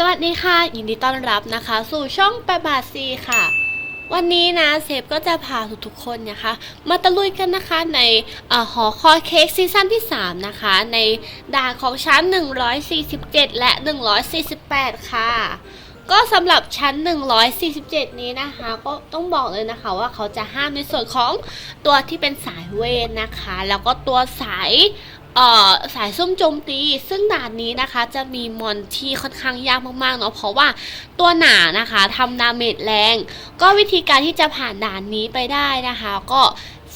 สวัสดีค่ะ ยินดีต้อนรับนะคะ สู่ช่องแปบาซีค่ะ วันนี้นะเซฟก็จะพาทุกๆคนนะคะ มาตะลุยกันนะคะในออหอคอยเค้กซีซั่นที่ 3 นะคะ ในด่านของชั้น 147 และ 148 ค่ะ ก็สำหรับชั้น 147 นี้นะคะ ก็ต้องบอกเลยนะคะว่าเขาจะห้ามในส่วนของตัวที่เป็นสายเวทนะคะ แล้วก็ตัวสาย สายซุ่มโจมตี ซึ่งด่านนี้นะคะจะมีมอนที่ค่อนข้างยากมากๆเนาะเพราะว่าตัวหนานะคะทำดาเมจแรง ก็วิธีการที่จะผ่านด่านนี้ไปได้นะคะ ก็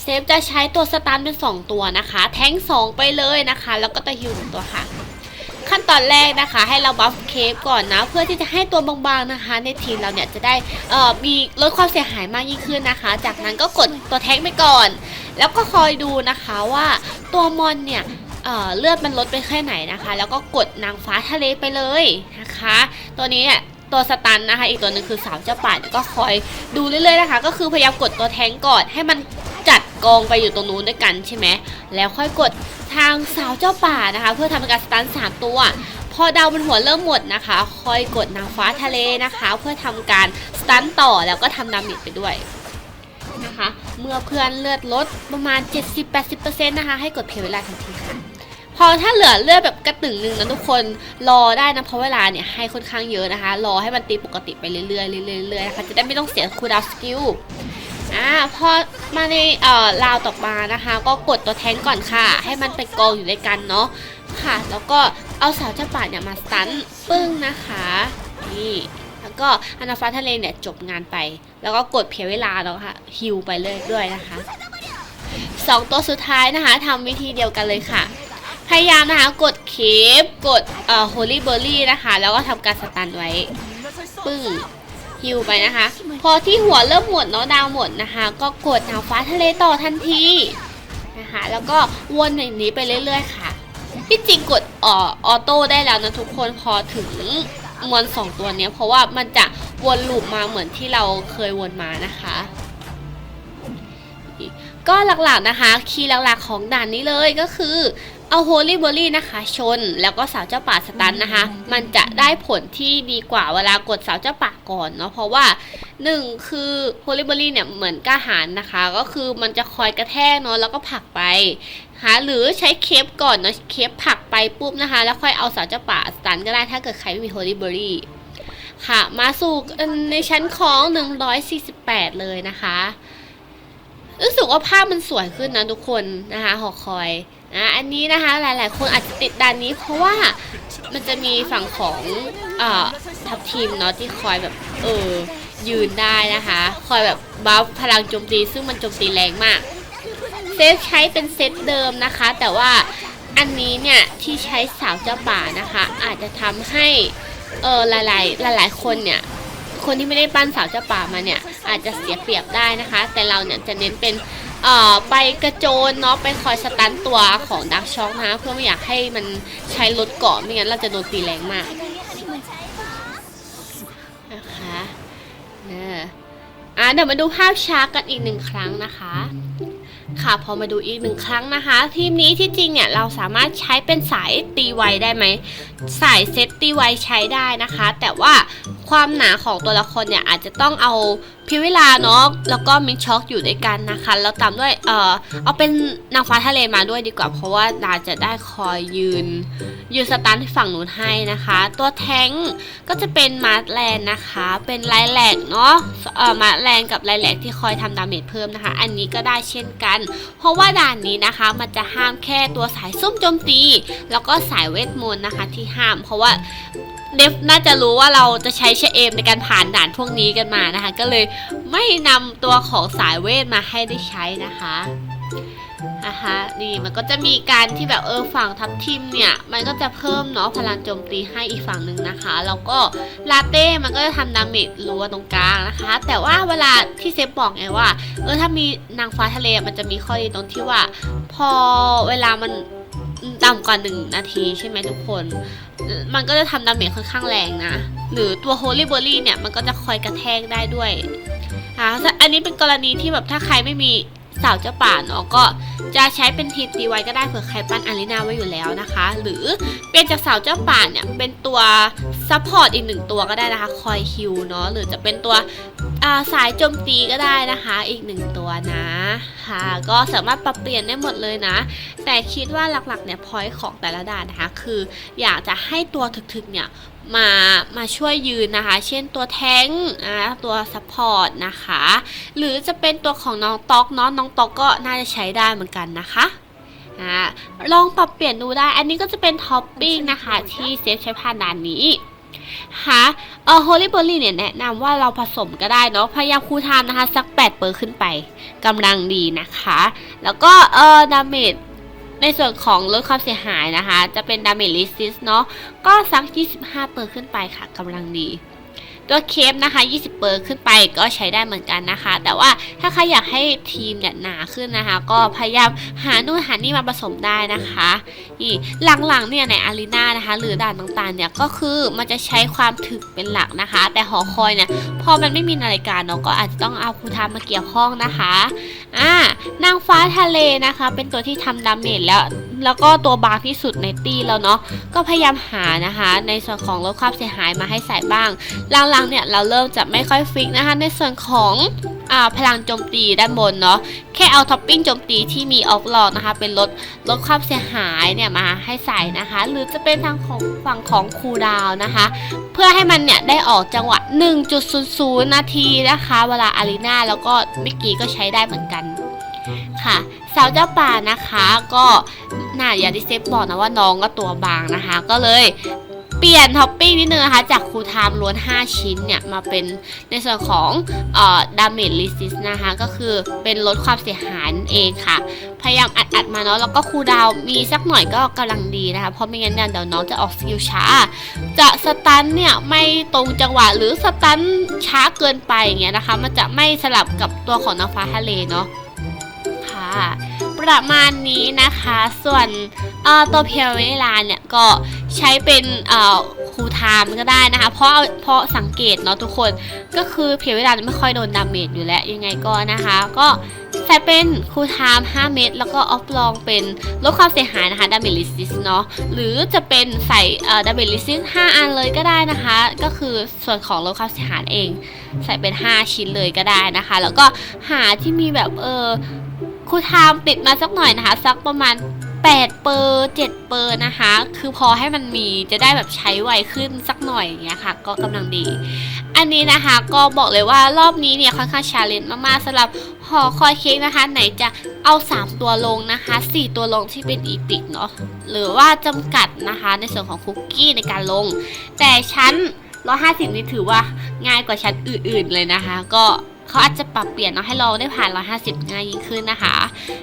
เซฟจะใช้ตัวสตันเป็น 2 ตัวนะคะ แท้ง2 ไปเลยนะคะ แล้วก็ตะฮิวหนึ่งตัวค่ะ ขั้นตอนแรกนะคะให้เราบัฟเคฟก่อนนะ เพื่อที่จะให้ตัวบางๆนะคะ ในทีมเราเนี่ยจะได้เอ่อมีลดความเสียหายมากยิ่งขึ้นนะคะ จากนั้นก็กดตัวแท้งไปก่อน แล้วก็คอยดูนะคะว่าตัวมอนเนี่ย เเลือดมันลดไปแค่ไหนนะคะ แล้วก็กดนางฟ้าทะเลไปเลยนะคะ ตัวนี้เนี่ยตัวสตันนะคะ อีกตัวหนึ่งคือสาวเจ้าป่าก็คอยดูเรื่อยๆนะคะ ก็คือพยายามกดตัวแทงก่อนให้มันจัดกองไปอยู่ตรงนู้นด้วยกันใช่ไหมแล้วค่อยกดทางสาวเจ้าป่านะคะ เพื่อทำการสตันสามตัว พอดาวบนหัวเริ่มหมดนะคะ ค่อยกดนางฟ้าทะเลนะคะ เพื่อทำการสตันต่อแล้วก็ทำดาเมจไปด้วยนะคะ เมื่อเพื่อนเลือดลดประมาณ 70-80%นะคะ ให้กดเพลย์เวลาทันทีค่ะ พอถ้าเหลือเลือดแบบกระตึงหนึ่งนะทุกคนรอได้นะเพราะเวลาเนี่ยให้ค่อนข้างเยอะนะคะ รอให้มันตีปกติไปเรื่อยๆเรื่อยๆเรื่อยๆนะคะจะได้ไม่ต้องเสียคูดาวสกิลอ่าพอมาในเอ่อราวต่อมานะคะ ก็กดตัวแทงก่อนค่ะ ให้มันไปกองอยู่ด้วยกันเนาะค่ะ แล้วก็เอาสาวเจ้าป่าเนี่ยมาสตันปึ้งนะคะนี่แล้วก็อนาฟ้าทะเลเนี่ยจบงานไป แล้วก็กดเพียเวลาแล้วค่ะฮิวไปเลยด้วยนะคะสองตัวสุดท้ายนะคะทำวิธีเดียวกันเลยค่ะ พยายามนะคะ กดเคปกดเอ่อโฮลี่เบอร์รี่นะคะ แล้วก็ทำการสตันไว้ปึ้งฮิวไปนะคะ พอที่หัวเริ่มหมดเนาะดาวหมดนะคะ ก็กดนางฟ้าทะเลต่อทันทีนะคะ แล้วก็วนอย่างนี้ไปเรื่อยๆค่ะที่จริงกดเออออโต้ได้แล้วนะทุกคนพอถึงมอนสองตัวเนี้ยเพราะว่ามันจะวนลูปมาเหมือนที่เราเคยวนมานะคะ ก็หลักๆนะคะ คีย์หลักๆของด่านนี้เลยก็คือ เอาโฮลี่เบอร์รี่นะคะ ชนแล้วก็สาวเจ้าป่าสตันนะคะ มันจะได้ผลที่ดีกว่าเวลากดสาวเจ้าป่าก่อนเนาะเพราะว่าหนึ่งคือโฮลี่เบอร์รี่เนี่ยเหมือนกล้าหารนะคะ ก็คือมันจะคอยกระแทกเนาะแล้วก็ผลักไปหาหรือใช้เคปก่อนเนาะเคปผลักไปปุ๊บนะคะ แล้วค่อยเอาสาวเจ้าป่าสตันก็ได้ถ้าเกิดใครไม่มีโฮลี่เบอร์รี่ค่ะมาสู่ในชั้นของ 148 เลยนะคะรู้สึกว่าภาพมันสวยขึ้นนะทุกคนนะคะหอคอย นะอันนี้นะคะหลาย ๆ คนอาจจะติดด่านนี้ เพราะว่ามันจะมีฝั่งของเอ่อทัพทีมเนาะที่คอยแบบเออยืนได้นะคะ คอยแบบบัฟพลังโจมตี ซึ่งมันโจมตีแรงมากเซฟใช้เป็นเซตเดิมนะคะ แต่ว่าอันนี้เนี่ยที่ใช้สาวเจ้าป่านะคะ อาจจะทำให้เออหลาย ๆ หลาย ๆ คนเนี่ยคนที่ไม่ได้ปั้นสาวเจ้าป่ามาเนี่ยอาจจะเสียเปรียบได้นะคะ แต่เราเนี่ยจะเน้นเป็น เอ่อไปกระโจนเนาะไปคอยสตันตัวของดักช็อกนะเพื่อไม่อยากให้มันใช้ลดเกาะไม่งั้นเราจะโดนตีแรงมากนะคะเนี่ยอะเดี๋ยวมาดูภาพช้ากันอีกหนึ่งครั้งนะคะ ค่ะพอมาดูอีกหนึ่งครั้งนะคะ ทีมนี้ที่จริงเนี่ยเราสามารถใช้เป็นสายตีไวได้ไหมสายเซตตีไวใช้ได้นะคะ แต่ว่า ความหนาของตัวละครเนี่ยอาจจะต้องเอาพิเวลาเนาะแล้วก็มิกช็อกอยู่ด้วยกันนะคะ แล้วตามด้วยเออเอาเป็นนางฟ้าทะเลมาด้วยดีกว่า เพราะว่าดาจะได้คอยยืน ยืนสตันที่ฝั่งนู้นให้นะคะ ตัวแท้งก็จะเป็นมาร์แลนนะคะ เป็นไลแลกเนาะเออมาร์แลนกับไลแลกที่คอยทำดาเมจเพิ่มนะคะ อันนี้ก็ได้เช่นกัน เพราะว่าด่านนี้นะคะ มันจะห้ามแค่ตัวสายซุ่มโจมตี แล้วก็สายเวทมนต์นะคะที่ห้าม เพราะว่า เดฟน่าจะรู้ว่าเราจะใช้เชเอมในการผ่านด่านพวกนี้กันมานะคะ ก็เลยไม่นำตัวของสายเวทมาให้ได้ใช้นะคะนะคะนี่มันก็จะมีการที่แบบเออฝั่งทัพทีมเนี่ย มันก็จะเพิ่มเนาะพลังโจมตีให้อีกฝั่งหนึ่งนะคะ แล้วก็ลาเต้มันก็จะทำดาเมจรัวตรงกลางนะคะ แต่ว่าเวลาที่เซฟบอกไงว่า เออถ้ามีนางฟ้าทะเลมันจะมีข้อดีตรงที่ว่า พอเวลามัน ต่ำกว่าหนึ่งนาทีใช่ไหมทุกคน มันก็จะทำดาเมจค่อนข้างแรงนะ หรือตัวโฮลี่เบอร์รี่เนี่ยมันก็จะคอยกระแทกได้ด้วยอ่าอันนี้เป็นกรณีที่แบบถ้าใครไม่มีสาวเจ้าป่าเนาะก็จะใช้เป็นทีมตีไว้ก็ได้เผื่อใครปั้นอารีนาไว้อยู่แล้วนะคะ หรือเปลี่ยนจากสาวเจ้าป่าเนี่ยเป็นตัวซัพพอร์ตอีกหนึ่งตัวก็ได้นะคะ คอยฮิวเนาะหรือจะเป็นตัว สายโจมตีก็ได้นะคะ อีกหนึ่งตัวนะค่ะก็สามารถปรับเปลี่ยนได้หมดเลยนะ แต่คิดว่าหลักๆเนี่ยพอยต์ของแต่ละด่านนะคะ คืออยากจะให้ตัวถึกๆเนี่ยมามาช่วยยืนนะคะ เช่นตัวแท้งอ่าตัวซัพพอร์ตนะคะ หรือจะเป็นตัวของน้องต๊อกเนาะน้องต๊อกก็น่าจะใช้ได้เหมือนกันนะคะลองปรับเปลี่ยนดูได้ อันนี้ก็จะเป็นท็อปปิ้งนะคะ ที่เซฟใช้ผ่านด่านนี้ คะเออโฮลี่เบอร์รี่เนี่ยแนะนำว่าเราผสมก็ได้เนาะพยายามคูทามนะคะ สัก 8 เปอร์ขึ้นไปกำลังดีนะคะ แล้วก็เออดาเมจในส่วนของลดความเสียหายนะคะ จะเป็นดาเมจลิซิสเนาะก็สัก 25 เปอร์ขึ้นไปค่ะกำลังดี ตัวเคปนะคะ20เปอร์ขึ้นไปก็ใช้ได้เหมือนกันนะคะ แต่ว่าถ้าใครอยากให้ทีมเนี่ยหนาขึ้นนะคะ ก็พยายามหานู่นหานี่มาผสมได้นะคะนี่หลังๆเนี่ยในอารีนานะคะ หรือด่านต่างๆเนี่ยก็คือมันจะใช้ความถึกเป็นหลักนะคะ แต่หอคอยเนี่ยพอมันไม่มีนาฬิกาเนาะก็อาจจะต้องเอาคูทามาเกี่ยวข้องนะคะอ่านางฟ้าทะเลนะคะ เป็นตัวที่ทำดาเมจแล้วแล้วก็ตัวบางที่สุดในตีแล้วเนาะก็พยายามหานะคะ ในส่วนของลดความเสียหายมาให้ใส่บ้างหลังๆเนี่ยเราเริ่มจะไม่ค่อยฟิกนะคะในส่วนของอาพลังโจมตีด้านบนเนาะแค่เอาท็อปปิ้งโจมตีที่มีออฟลอดนะคะเป็นลดลดความเสียหายเนี่ยมาให้ใส่นะคะ หรือจะเป็นทางของฝั่งของคูดาวนะคะ เพื่อให้มันเนี่ยได้ออกจังหวะ 1.00 นาทีนะคะ เวลาอารีนาแล้วก็มื่อกี้ก็ใช้ได้เหมือนกันค่ะสาวเจ้าป่านะคะก็น่าอย่างที่เซฟบอกนะว่าน้องก็ตัวบางนะคะ ก็เลย เปลี่ยนท็อปปิ้งนิดนึงนะคะ จากคูลไทม์ล้วน 5 ชิ้นเนี่ย มาเป็นในส่วนของเอ่อดาเมจลิซิสนะคะ ก็คือเป็นลดความเสียหายเองค่ะ พยายามอัดอัดๆมาเนาะ แล้วก็คูดาวมีสักหน่อยก็กำลังดีนะคะ เพราะไม่งั้นเนี่ยเดี๋ยวน้องจะออกสกิลช้า จะสตันเนี่ย ไม่ตรงจังหวะหรือสตันช้าเกินไปอย่างเงี้ยนะคะ มันจะไม่สลับกับตัวของนางฟ้าทะเลเนาะค่ะประมาณนี้นะคะ ส่วนเอ่อตัวเพียวเวลาเนี่ยก็ ใช้เป็นคูลไทม์ก็ได้นะคะ เพราะเพราะสังเกตเนาะทุกคนก็คือเพียวเวลาไม่ค่อยโดนดาเมจอยู่แล้วยังไงก็นะคะ ก็ใช้เป็นคูลไทม์5เม็ดแล้วก็ออฟลองเป็นลดความเสียหายนะคะดาเมจลิซิสเนาะหรือจะเป็นใส่ดาเมจลิซิส5อันเลยก็ได้นะคะ ก็คือส่วนของลดความเสียหายเอง ใส่เป็น 5 ชิ้นเลยก็ได้นะคะ แล้วก็หาที่มีแบบเออครูไทม์ติดมาสักหน่อยนะคะ สักประมาณ 8 เปอร์7เปอร์นะคะ คือพอให้มันมีจะได้แบบใช้ไวขึ้นสักหน่อยอย่างเงี้ยค่ะ ก็กำลังดี อันนี้นะคะก็บอกเลยว่ารอบนี้เนี่ยค่อนข้างชาเลนจ์มากๆสำหรับหอคอยเค้กนะคะ ไหนจะเอา 3 ตัวลงนะคะ 4 ตัวลงที่เป็นอีพิกเนาะหรือว่าจำกัดนะคะในส่วนของคุกกี้ในการลง แต่ชั้น150 นี่ถือว่าง่ายกว่าชั้นอื่นๆเลยนะคะ ก็ เขาอาจจะปรับเปลี่ยนเนาะให้เราได้ผ่าน 150 ง่ายยิ่งขึ้นนะคะ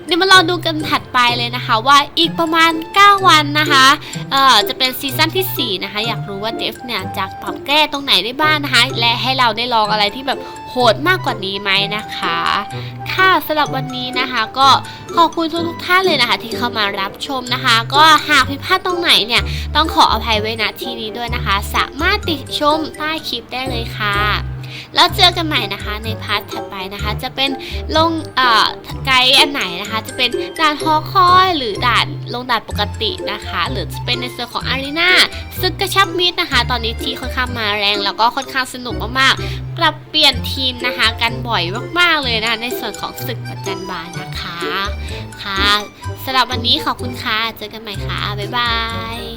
เดี๋ยวมาลองดูกันถัดไปเลยนะคะ ว่าอีกประมาณ 9 วันนะคะเอ่อจะเป็นซีซั่นที่ 4 นะคะ อยากรู้ว่าเดฟเนี่ยจะปรับแก้ตรงไหนได้บ้างนะคะ และให้เราได้ลองอะไรที่แบบโหดมากกว่านี้ไหมนะคะ ค่ะสำหรับวันนี้นะคะก็ขอบคุณทุกทุกท่านเลยนะคะ ที่เข้ามารับชมนะคะ ก็หากผิดพลาดตรงไหนเนี่ยต้องขออภัยไว้ณที่นี้ด้วยนะคะ สามารถติชมใต้คลิปได้เลยค่ะ แล้วเจอกันใหม่นะคะในพาร์ทถัดไปนะคะ จะเป็นลงเอ่อไกด์อันไหนนะคะ จะเป็นด่านฮอคอยหรือด่านลงด่านปกตินะคะ หรือจะเป็นในส่วนของอารีนาซึกกระชับมิตรนะคะ ตอนนี้ที่ค่อนข้างมาแรงแล้วก็ค่อนข้างสนุกมากๆปรับเปลี่ยนทีมนะคะ กันบ่อยมากๆเลยนะคะในส่วนของศึกประจันบานนะคะค่ะสำหรับวันนี้ขอบคุณค่ะเจอกันใหม่ค่ะบ๊ายบาย